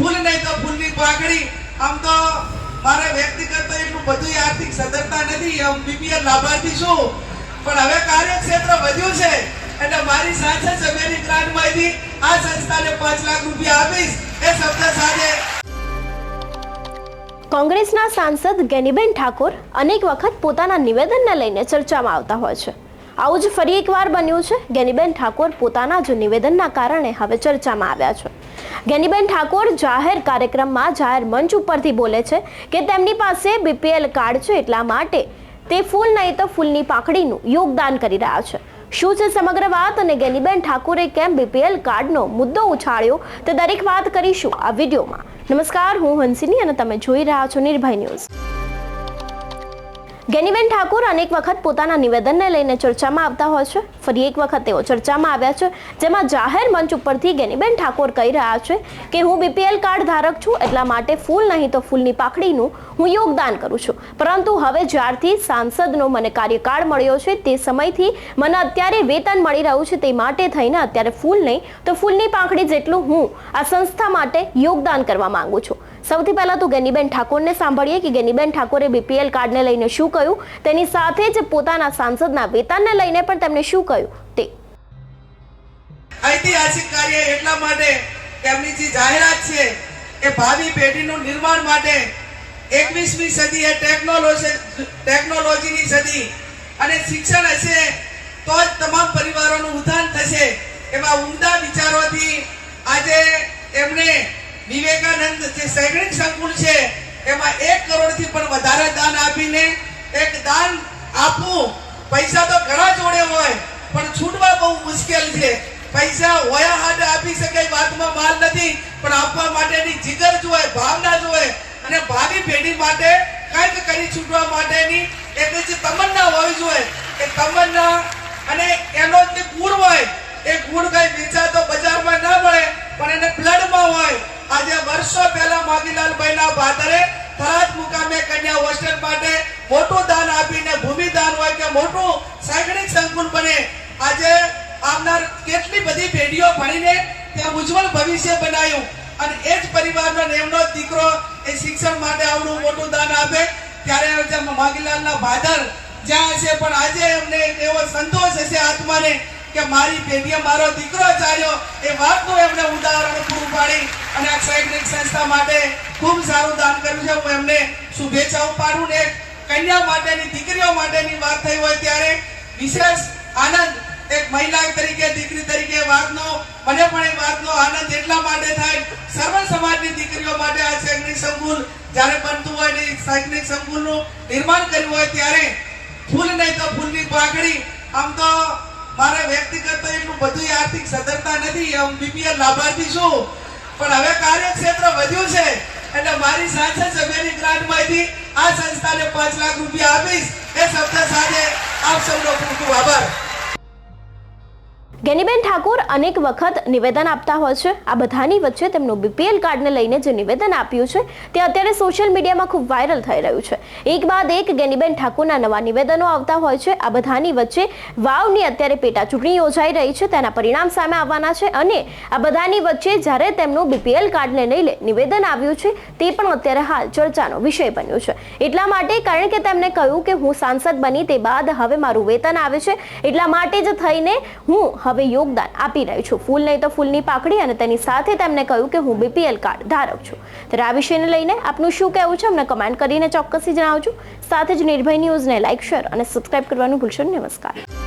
ફૂલ નહીં તો ફૂલની પાઘડી. આમ તો મારે વ્યક્તિગત તો એટલું બધું આર્થિક સદ્ધરતા નથી આમ બીપીએલ લાભાર્થી છું. પણ હવે કાર્યક્ષેત્ર વધ્યું છે, એટલે મારી સાંસદ સભ્યની ગ્રાન્ટમાંથી આ સંસ્થાને પાંચ લાખ રૂપિયા આપીશ. એ શબ્દ સાથે. કોંગ્રેસના સાંસદ ગેનીબેન ઠાકોર અનેક વખત પોતાના નિવેદનને લઈને ચર્ચામાં આવતા હોય છે. આવું જ ફરી એકવાર બન્યું છે. ગેનીબેન ઠાકોર પોતાના જ નિવેદનના કારણે હવે ચર્ચામાં આવ્યા છે. ગેનીબેન ઠાકોર જાહેર કાર્યક્રમમાં જાહેર મંચ ઉપરથી બોલે છે કે તેમની પાસે બીપીએલ કાર્ડ છે એટલા માટે તે ફૂલ નહીં તો ફૂલની પાકડીનું યોગદાન કરી રહ્યા છે. શું છે સમગ્ર વાત? અને ગેનીબેન ઠાકોરે કેમ બીપીએલ કાર્ડનો મુદ્દો ઉછાળ્યો? તે દરેક વાત કરીશું આ વિડીયોમાં. નમસ્કાર, હું હંસિની અને તમે જોઈ રહ્યા છો નિર્ભય ન્યૂઝ. ગેનીબેન ઠાકોર અનેક વખત પોતાના નિવેદનને લઈને ચર્ચામાં આવતા હોય છે. ફરી એક વખત તેઓ ચર્ચામાં આવ્યા છે, જેમાં જાહેર મંચ ઉપરથી ગેનીબેન ઠાકોર કહી રહ્યા છે કે, હું બીપીએલ કાર્ડ ધારક છું, એટલા માટે ફૂલ નહીં તો ફૂલની પાખડીનું હું યોગદાન કરું છું. પરંતુ હવે જ્યારથી સાંસદનો મને કાર્યકાળ મળ્યો છે, તે સમયથી મને અત્યારે વેતન મળી રહ્યું છે, તે માટે થઈને અત્યારે ફૂલ નહીં તો ફૂલની પાંખડી જેટલું હું આ સંસ્થા માટે યોગદાન કરવા માંગુ છું. સૌથી પહેલા તો ગેનીબેન ઠાકોરને સાંભળીએ કે ગેનીબેન ઠાકોરે બીપીએલ કાર્ડને લઈને શું કહ્યું? તેની સાથે જ પોતાના સાંસદના વેતનને લઈને પણ તેમણે શું કહ્યું? તે ઐતિહાસિક કાર્ય એટલા માટે તેમની જે જાહેરાત છે એ ભાવિ પેઢીનું નિર્માણ માટે એકવીસમી સદી એ ટેકનોલોજી ટેકનોલોજીની સદી અને શિક્ષણ હશે તો જ તમામ પરિવારોનું ઉત્થાન થશે એવા ઉમદા વિચારોથી આજે એમણે વિવેકાનંદ જે શૈક્ષણિક સંકુલ છે, એમાં એક કરોડથી પણ વધારે દાન આપીને એક દાન આપવું, પૈસા તો ઘણા જોડે હોય, પણ છૂટવા બહુ મુશ્કેલ છે. પૈસા હોયા હાડે આપી શકે વાતમાં માલ નથી, પણ આપવા માટેની જીગર જોઈએ ભાવના જોઈએ અને ભાવિ પેઢી માટે કંઈક કરી છૂટવા માટેની એક જે તમન્ના હોવી જોઈએ. એ તમન્ના અને એનો જે ગુણ હોય, એ ગુણ કઈ વેચાતો શૈક્ષણિક બને. આજે આવનાર કેટલી બધી પેઢીઓ ભણીને ત્યાં ઉજ્જવળ ભવિષ્ય બનાવ્યું અને એ જ પરિવારનો એમનો દીકરો એ શિક્ષણ માટે આવડું મોટું દાન આપે. ત્યારે જેમ માગીલાલના ભાદર જ્યાં હશે પણ આજે એમને એવો સંતોષ હશે આત્માને કે મારી પેઢીએ મારો દીકરો ચાલ્યો. એ વાતનું એમને ઉદાહરણ પૂરું પાડી અને આ શૈક્ષણિક સંસ્થા માટે ખૂબ સારું દાન કર્યું છે. હું એમને શુભેચ્છાઓ પાડું ને કન્યા માટેની, દીકરીઓ માટેની વાત થઈ હોય ત્યારે વિશેષ આનંદ. એક મહિલા તરીકે, દીકરી તરીકે વાતનો, મને પણ એ વાતનો આનંદ એટલા માટે થાય. સર્વ સમાજની દીકરીઓ માટે આ શૈક્ષણિક સંકુલ જ્યારે બનતું હોય ને શૈક્ષણિક સંકુલનું નિર્માણ કર્યું હોય ત્યારે ફૂલ નહીં તો ફૂલની પાઘડી. આમ તો મારે વ્યક્તિગત તો એટલું બધું આર્થિક સદ્ધરતા નથી હું બીપીએલ લાભાર્થી છું. પણ હવે કાર્યક્ષેત્ર વધ્યું છે, એટલે મારી સાંસદ સભ્યની ગ્રાન્ટમાંથી આ સંસ્થાને પાંચ લાખ રૂપિયા આપીશ. એ શબ્દ સાથે આપ સૌનો ખૂબ ખૂબ આભાર ગેનીબેન ઠાકોર અનેક વખત નિવેદન આપતા હોય છે. આ બધાની વચ્ચે તેમનું બીપીએલ કાર્ડને લઈને જે નિવેદન આપ્યું છે, તે અત્યારે સોશિયલ મીડિયામાં ખૂબ વાયરલ થઈ રહ્યું છે. એક બાદ એક ગેનીબેન ઠાકોરના નવા નિવેદનો આવતા હોય છે. આ બધાની વચ્ચે વાવની અત્યારે પેટા ચૂંટણી યોજાઈ રહી છે. તેના પરિણામ સામે આવવાના છે અને આ બધાની વચ્ચે જ્યારે તેમનું બીપીએલ કાર્ડને લઈને નિવેદન આવ્યું છે, તે પણ અત્યારે હાલ ચર્ચાનો વિષય બન્યો છે. એટલા માટે કારણ કે તેમણે કહ્યું કે હું સાંસદ બની તે બાદ હવે મારું વેતન આવે છે, એટલા માટે જ થઈને હું હવે યોગદાન આપી રહી છું. ફૂલ નહીં તો ફૂલની પાકડી અને તેની સાથે તેમણે કહ્યું કે હું બીપીએલ કાર્ડ ધારક છું. ત્યારે આ વિષયને લઈને આપનું શું કહેવું છે અમને કમેન્ટ કરીને ચોક્કસથી જણાવજો. સાથે જ નિર્ભય ન્યૂઝને લાઇક શેર અને સબસ્ક્રાઇબ કરવાનું ભૂલશો નમસ્કાર.